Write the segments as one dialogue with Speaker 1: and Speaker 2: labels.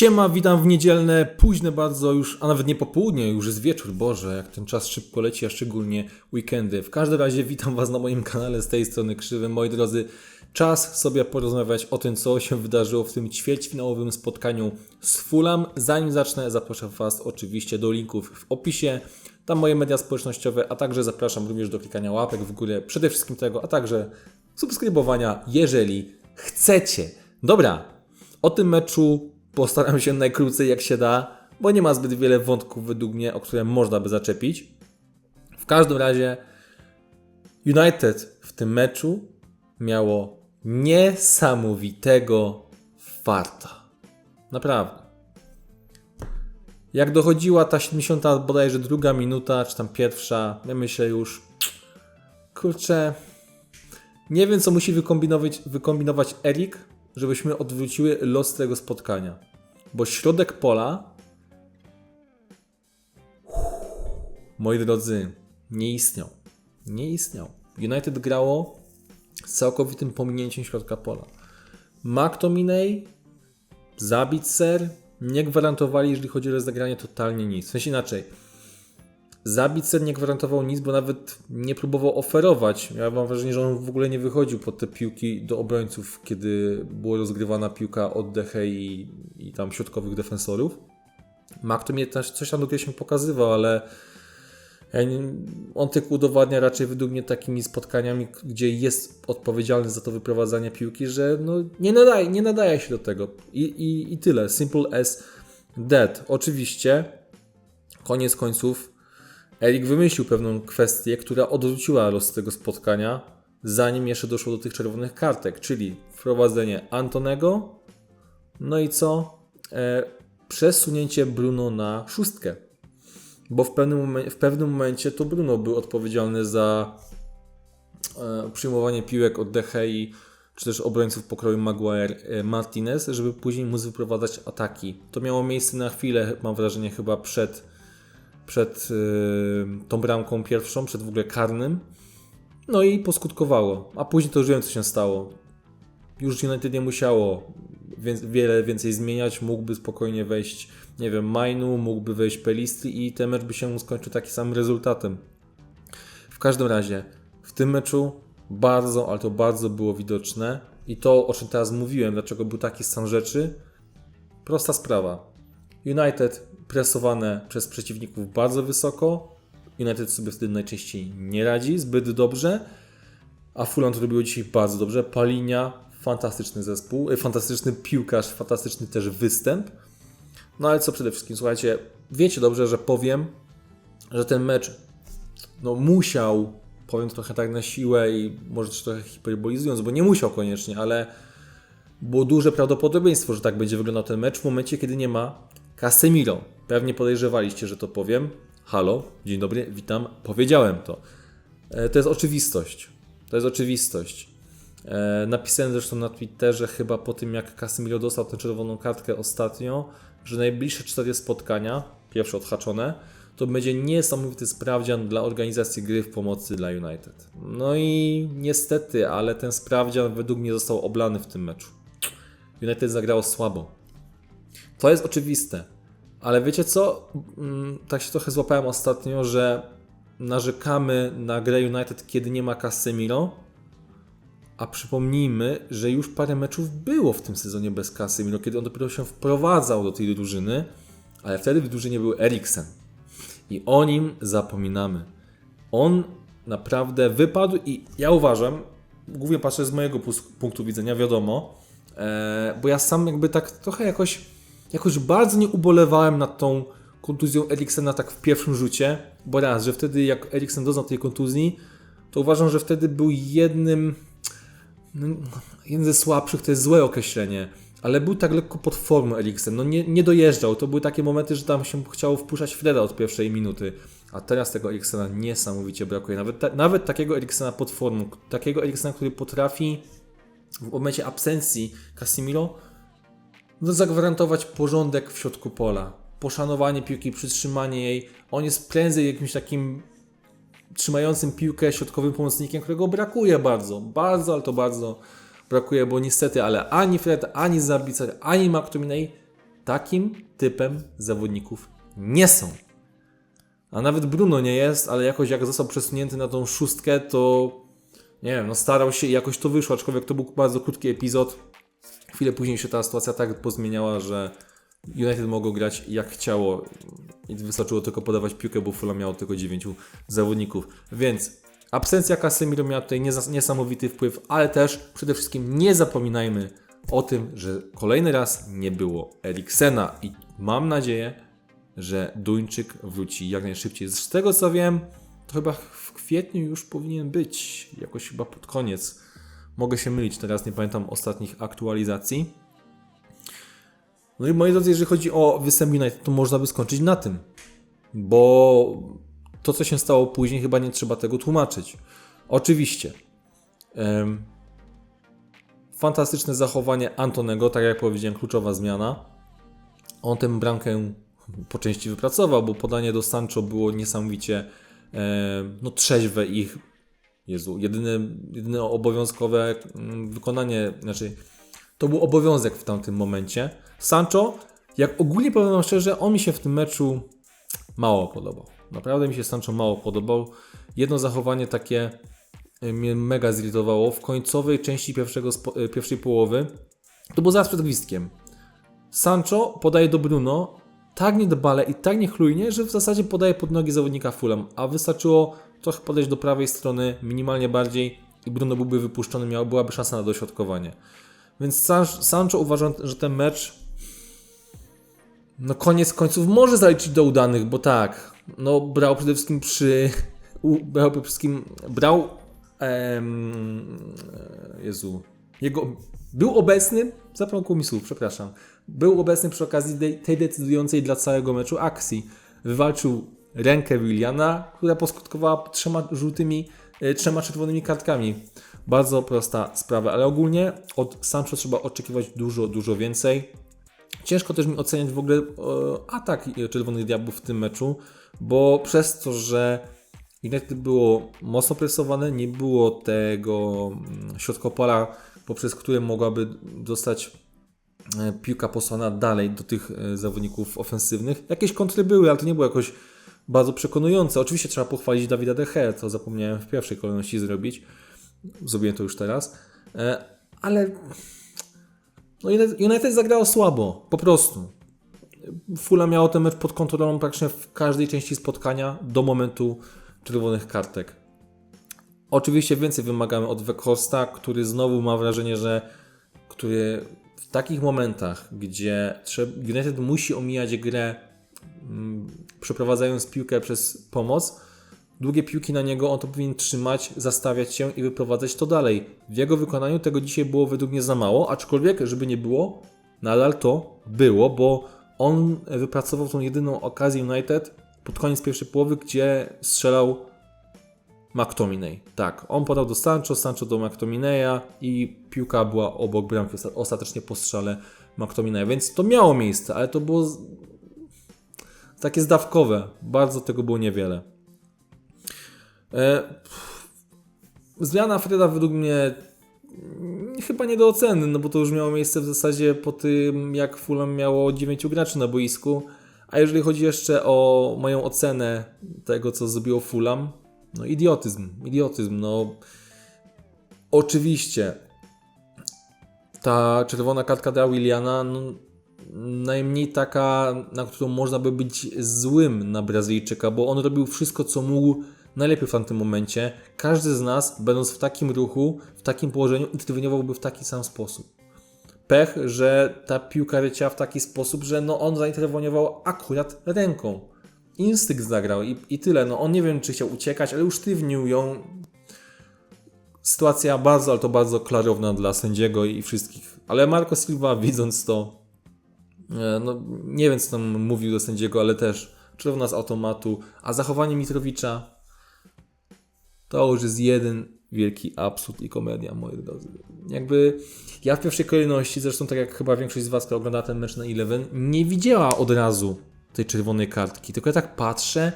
Speaker 1: Siema, witam w niedzielne, późne bardzo już, a nawet nie popołudnie, już jest wieczór, Boże, jak ten czas szybko leci, a szczególnie weekendy. W każdym razie witam Was na moim kanale z tej strony Krzywy. Moi drodzy, czas sobie porozmawiać o tym, co się wydarzyło w tym ćwierćfinałowym spotkaniu z Fulham. Zanim zacznę, zapraszam Was oczywiście do linków w opisie, tam moje media społecznościowe, a także zapraszam również do klikania łapek w górę, przede wszystkim tego, a także subskrybowania, jeżeli chcecie. Dobra, o tym meczu postaram się najkrócej jak się da, bo nie ma zbyt wiele wątków według mnie, o które można by zaczepić. W każdym razie United w tym meczu miało niesamowitego farta. Naprawdę. Jak dochodziła ta 70 bodajże druga minuta, czy tam pierwsza, ja myślę już, kurczę, nie wiem co musi wykombinować, wykombinować Erik, żebyśmy odwróciły los tego spotkania. Bo środek pola, moi drodzy, nie istniał. Nie istniał. United grało z całkowitym pominięciem środka pola. McTominay, Zabitzer nie gwarantowali, jeżeli chodzi o rozegranie, totalnie nic. W sensie inaczej. Zabitzer nie gwarantował nic, bo nawet nie próbował oferować. Ja mam wrażenie, że on w ogóle nie wychodził pod te piłki do obrońców, kiedy była rozgrywana piłka od Deche i, i tam środkowych defensorów. McTominay też coś tam do się pokazywał, ale on tylko udowadnia raczej według mnie takimi spotkaniami, gdzie jest odpowiedzialny za to wyprowadzanie piłki, że no nie, nadaje, nie nadaje się do tego. I, i, I tyle. Simple as that. Oczywiście, koniec końców, Erik wymyślił pewną kwestię, która odwróciła los tego spotkania, zanim jeszcze doszło do tych czerwonych kartek, czyli wprowadzenie Antonego, no i co? E, przesunięcie Bruno na szóstkę. Bo w pewnym, w pewnym momencie to Bruno był odpowiedzialny za e, przyjmowanie piłek od Dehei, czy też obrońców pokroju Maguire e, Martinez, żeby później móc wyprowadzać ataki. To miało miejsce na chwilę, mam wrażenie, chyba przed, przed e, tą bramką pierwszą, przed w ogóle karnym. No i poskutkowało. A później to już wiem, co się stało. Już United nie musiało wiele więcej zmieniać. Mógłby spokojnie wejść, nie wiem, Mainu, mógłby wejść Pelistri i ten mecz by się skończył takim samym rezultatem. W każdym razie, w tym meczu bardzo, ale to bardzo było widoczne i to, o czym teraz mówiłem, dlaczego był taki stan rzeczy, prosta sprawa. United presowane przez przeciwników bardzo wysoko. United sobie wtedy najczęściej nie radzi zbyt dobrze, a Fulham to robiło dzisiaj bardzo dobrze. Palinia, fantastyczny zespół, e, fantastyczny piłkarz, fantastyczny też występ. No ale co przede wszystkim, słuchajcie, wiecie dobrze, że powiem, że ten mecz no musiał, powiem trochę tak na siłę i może trochę hiperbolizując, bo nie musiał koniecznie, ale było duże prawdopodobieństwo, że tak będzie wyglądał ten mecz w momencie, kiedy nie ma Casemiro. Pewnie podejrzewaliście, że to powiem. Halo, dzień dobry, witam, powiedziałem to. E, To jest oczywistość. To jest oczywistość. E, Napisałem zresztą na Twitterze chyba po tym, jak Casemiro dostał tę czerwoną kartkę ostatnio, że najbliższe cztery spotkania, pierwsze odhaczone, to będzie niesamowity sprawdzian dla organizacji gry w pomocy dla United. No i niestety, ale ten sprawdzian według mnie został oblany w tym meczu. United zagrało słabo. To jest oczywiste. Ale wiecie co? Mm, Tak się trochę złapałem ostatnio, że narzekamy na grę United, kiedy nie ma Casemiro, a przypomnijmy, że już parę meczów było w tym sezonie bez Casemiro, kiedy on dopiero się wprowadzał do tej drużyny, ale wtedy w drużynie był Eriksen. I o nim zapominamy. On naprawdę wypadł i ja uważam, głównie patrzę z mojego punktu widzenia, wiadomo, e, bo ja sam jakby tak trochę jakoś, jakoś bardzo nie ubolewałem nad tą kontuzją Eriksena tak w pierwszym rzucie, bo raz, że wtedy jak Eriksen doznał tej kontuzji, to uważam, że wtedy był jednym, no, jeden ze słabszych, to jest złe określenie, ale był tak lekko pod formą Eriksen, no nie, nie dojeżdżał, to były takie momenty, że tam się chciało wpuszczać Freda od pierwszej minuty, a teraz tego Eriksena niesamowicie brakuje, nawet, ta, nawet takiego Eriksena pod formą, takiego Eriksena, który potrafi w momencie absencji Casemiro no, zagwarantować porządek w środku pola, poszanowanie piłki, przytrzymanie jej, on jest prędzej jakimś takim trzymającym piłkę środkowym pomocnikiem, którego brakuje bardzo, bardzo, ale to bardzo brakuje, bo niestety, ale ani Fred, ani Zabicer, ani McTominay takim typem zawodników nie są. A nawet Bruno nie jest, ale jakoś jak został przesunięty na tą szóstkę, to nie wiem, no starał się i jakoś to wyszło, aczkolwiek to był bardzo krótki epizod. Chwilę później się ta sytuacja tak pozmieniała, że United mogło grać jak chciało i wystarczyło tylko podawać piłkę, bo Fulham miało tylko 9 zawodników. Więc absencja Casemiro miała tutaj nies- niesamowity wpływ, ale też przede wszystkim nie zapominajmy o tym, że kolejny raz nie było Eriksena i mam nadzieję, że Duńczyk wróci jak najszybciej. Z tego co wiem, to chyba w kwietniu już powinien być, jakoś chyba pod koniec. Mogę się mylić, teraz nie pamiętam ostatnich aktualizacji. No i moi drodzy, jeżeli chodzi o występ United, to można by skończyć na tym, bo to, co się stało później, chyba nie trzeba tego tłumaczyć. Oczywiście. em, fantastyczne zachowanie Antonego, tak jak powiedziałem, kluczowa zmiana. On tę bramkę po części wypracował, bo podanie do Sancho było niesamowicie no, trzeźwe ich. Jezu, jedyne, jedyne obowiązkowe mm, wykonanie, znaczy to był obowiązek w tamtym momencie. Sancho, jak ogólnie powiem szczerze, on mi się w tym meczu mało podobał. Naprawdę mi się Sancho mało podobał. Jedno zachowanie takie e, mnie mega zirytowało. W końcowej części pierwszego, e, pierwszej połowy, to było zaraz przed gwizdkiem. Sancho podaje do Bruno tak niedbale i tak niechlujnie, że w zasadzie podaje pod nogi zawodnika Fulham, a wystarczyło trochę podejść do prawej strony, minimalnie bardziej i Bruno byłby wypuszczony, miał, byłaby szansa na dośrodkowanie. Więc San- Sancho uważam, że ten mecz no koniec końców może zaliczyć do udanych, bo tak, no brał przede wszystkim przy, u, brał przede wszystkim, brał, em, Jezu, jego, był obecny, zapomniał mi słów, przepraszam, był obecny przy okazji tej decydującej dla całego meczu akcji. Wywalczył rękę Williana, która poskutkowała trzema żółtymi, e, trzema czerwonymi kartkami. Bardzo prosta sprawa, ale ogólnie od Sancho trzeba oczekiwać dużo, dużo więcej. Ciężko też mi oceniać w ogóle e, atak Czerwonych Diabłów w tym meczu, bo przez to, że United było mocno presowane, nie było tego mm, środkopola, poprzez które mogłaby dostać e, piłka posłana dalej do tych e, zawodników ofensywnych. Jakieś kontry były, ale to nie było jakoś bardzo przekonujące. Oczywiście trzeba pochwalić Dawida De Gea, to zapomniałem w pierwszej kolejności zrobić. Zrobiłem to już teraz. E, Ale no United, zagrało słabo, po prostu. Fula miało ten mecz pod kontrolą praktycznie w każdej części spotkania do momentu czerwonych kartek. Oczywiście więcej wymagamy od Weghorsta, który znowu ma wrażenie, że który w takich momentach, gdzie United musi omijać grę, przeprowadzając piłkę przez pomoc, długie piłki na niego, on to powinien trzymać, zastawiać się i wyprowadzać to dalej. W jego wykonaniu tego dzisiaj było według mnie za mało, aczkolwiek, żeby nie było, nadal to było, bo on wypracował tą jedyną okazję United pod koniec pierwszej połowy, gdzie strzelał McTominay. Tak, on podał do Sancho, Sancho do McTominaya i piłka była obok bramki osta- ostatecznie po strzale McTominaya, więc to miało miejsce, ale to było takie zdawkowe. Bardzo tego było niewiele. E, Zmiana Freda według mnie mm, chyba nie do oceny, no bo to już miało miejsce w zasadzie po tym, jak Fulham miało 9 graczy na boisku. A jeżeli chodzi jeszcze o moją ocenę tego, co zrobiło Fulham, no idiotyzm, idiotyzm, no oczywiście ta czerwona kartka dla Williana, no, najmniej taka, na którą można by być złym na Brazylijczyka, bo on robił wszystko, co mógł najlepiej w tamtym momencie. Każdy z nas, będąc w takim ruchu, w takim położeniu, interweniowałby w taki sam sposób. Pech, że ta piłka leciała w taki sposób, że no on zainterweniował akurat ręką. Instynkt zagrał i, i tyle. No on nie wiem, czy chciał uciekać, ale usztywnił ją. Sytuacja bardzo, ale to bardzo klarowna dla sędziego i wszystkich. Ale Marco Silva, widząc to, no nie wiem, co tam mówił do sędziego, ale też czerwona z automatu. A zachowanie Mitrowicza to już jest jeden wielki absurd i komedia, moi drodzy. Jakby ja w pierwszej kolejności, zresztą tak jak chyba większość z Was, która ogląda ten mecz na Eleven, nie widziała od razu tej czerwonej kartki. Tylko ja tak patrzę,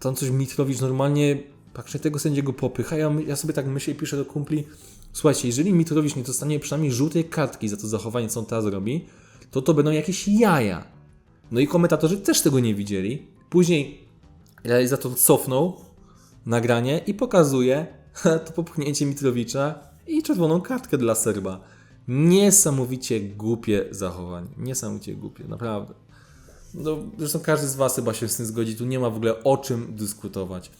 Speaker 1: tam coś Mitrowicz normalnie praktycznie tego sędziego popycha. Ja, ja sobie tak myślę i piszę do kumpli, słuchajcie, jeżeli Mitrowicz nie dostanie przynajmniej żółtej kartki za to zachowanie, co on teraz robi, to to będą jakieś jaja. No i komentatorzy też tego nie widzieli. Później realizator cofnął nagranie i pokazuje to popchnięcie Mitrowicza i czerwoną kartkę dla Serba. Niesamowicie głupie zachowanie. Niesamowicie głupie, naprawdę. No, zresztą każdy z Was chyba się z tym zgodzi. Tu nie ma w ogóle o czym dyskutować.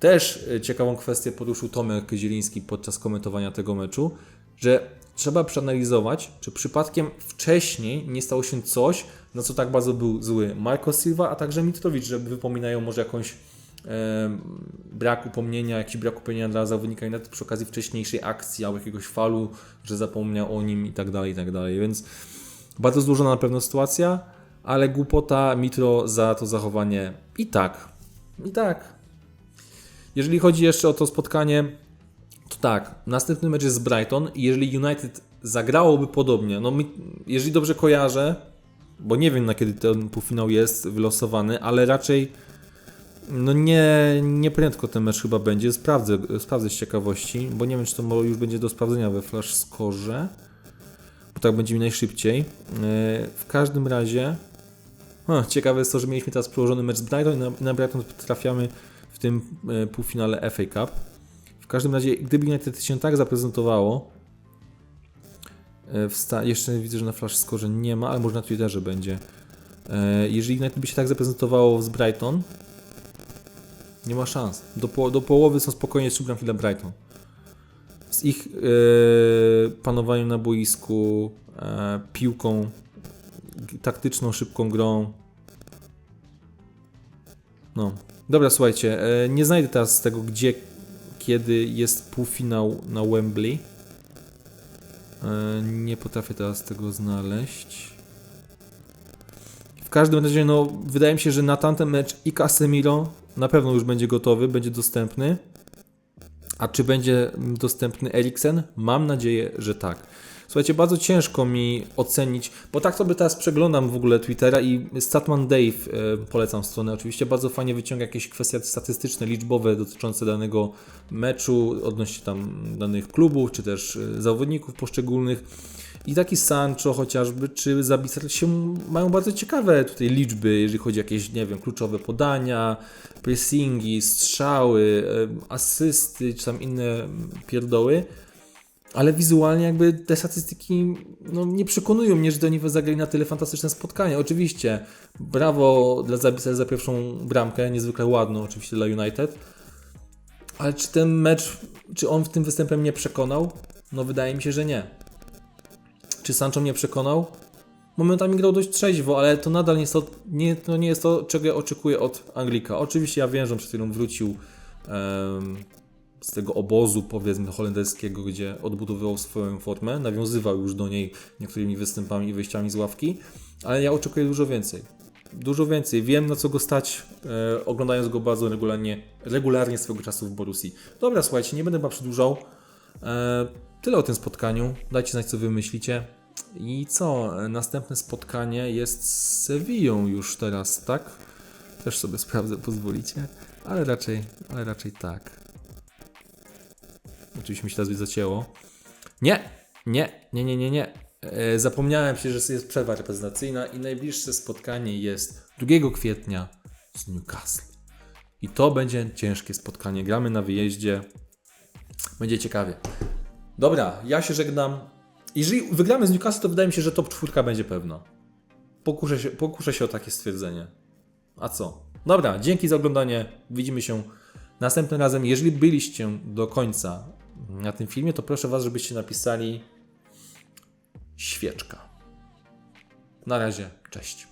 Speaker 1: Też e, ciekawą kwestię poruszył Tomek Zieliński podczas komentowania tego meczu, że trzeba przeanalizować, czy przypadkiem wcześniej nie stało się coś, na co tak bardzo był zły Marco Silva, a także Mitrowicz, że wypominają może jakąś e, brak upomnienia, jakiś brak upomnienia dla zawodnika United przy okazji wcześniejszej akcji albo jakiegoś falu, że zapomniał o nim i tak dalej, i tak dalej. Więc bardzo złożona na pewno sytuacja, ale głupota Mitro za to zachowanie i tak, i tak. Jeżeli chodzi jeszcze o to spotkanie, to tak, następny mecz jest z Brighton i jeżeli United zagrałoby podobnie, no mi, jeżeli dobrze kojarzę, bo nie wiem na kiedy ten półfinał jest wylosowany, ale raczej no nie, nie prędko ten mecz chyba będzie, sprawdzę, sprawdzę z ciekawości, bo nie wiem czy to już będzie do sprawdzenia we Flash Score, bo tak będzie mi najszybciej. Yy, W każdym razie ciekawe jest to, że mieliśmy teraz przełożony mecz z Brighton i na, na Brighton trafiamy w tym e, półfinale FA Cup. W każdym razie, gdyby United się tak zaprezentowało, e, jeszcze widzę, że na Flash Score nie ma, ale może na Twitterze będzie. E, Jeżeli United by się tak zaprezentowało z Brighton, nie ma szans. Do, po, do połowy są spokojnie trzy dla Brighton. Z ich e, panowaniem na boisku, piłką, taktyczną, szybką grą. No. Dobra, słuchajcie, nie znajdę teraz tego, gdzie, kiedy jest półfinał na Wembley. E, nie potrafię teraz tego znaleźć. W każdym razie, no, wydaje mi się, że na tamten mecz i Casemiro na pewno już będzie gotowy, będzie dostępny. A czy będzie dostępny Eriksen? Mam nadzieję, że tak. Słuchajcie, bardzo ciężko mi ocenić, bo tak sobie teraz przeglądam w ogóle Twittera i Statman Dave, e, polecam stronę oczywiście, bardzo fajnie wyciąga jakieś kwestie statystyczne, liczbowe dotyczące danego meczu, odnośnie tam danych klubów, czy też e, zawodników poszczególnych. I taki Sancho chociażby, czy Zabisar się mają bardzo ciekawe tutaj liczby, jeżeli chodzi o jakieś, nie wiem, kluczowe podania, pressingi, strzały, e, asysty, czy tam inne pierdoły. Ale wizualnie jakby te statystyki no, nie przekonują mnie, że Doniwe zagrali na tyle fantastyczne spotkanie. Oczywiście brawo dla Zabisa za pierwszą bramkę, niezwykle ładną oczywiście dla United. Ale czy ten mecz, czy on w tym występem mnie przekonał? No wydaje mi się, że nie. Czy Sancho mnie przekonał? Momentami grał dość trzeźwo, ale to nadal nie jest to, nie, to nie jest to, czego ja oczekuję od Anglika. Oczywiście ja wiem, że on przed chwilą wrócił em, z tego obozu, powiedzmy, holenderskiego, gdzie odbudowywał swoją formę, nawiązywał już do niej niektórymi występami i wyjściami z ławki, ale ja oczekuję dużo więcej. Dużo więcej. Wiem, na co go stać, e, oglądając go bardzo regularnie, regularnie swego czasu w Borussii. Dobra, słuchajcie, nie będę chyba przedłużał. E, tyle o tym spotkaniu. Dajcie znać, co wy myślicie. I co? E, Następne spotkanie jest z Sewillą już teraz, tak? Też sobie sprawdzę, pozwolicie. Ale raczej, ale raczej tak. Oczywiście mi się teraz zacięło. Nie, nie, nie, nie, nie, nie. E, zapomniałem się, że jest przerwa reprezentacyjna i najbliższe spotkanie jest 2 kwietnia z Newcastle. I to będzie ciężkie spotkanie. Gramy na wyjeździe. Będzie ciekawie. Dobra, ja się żegnam. Jeżeli wygramy z Newcastle, to wydaje mi się, że top 4 będzie pewna. Pokuszę się, pokuszę się o takie stwierdzenie. A co? Dobra, dzięki za oglądanie. Widzimy się następnym razem. Jeżeli byliście do końca na tym filmie, to proszę Was, żebyście napisali świeczka. Na razie, cześć.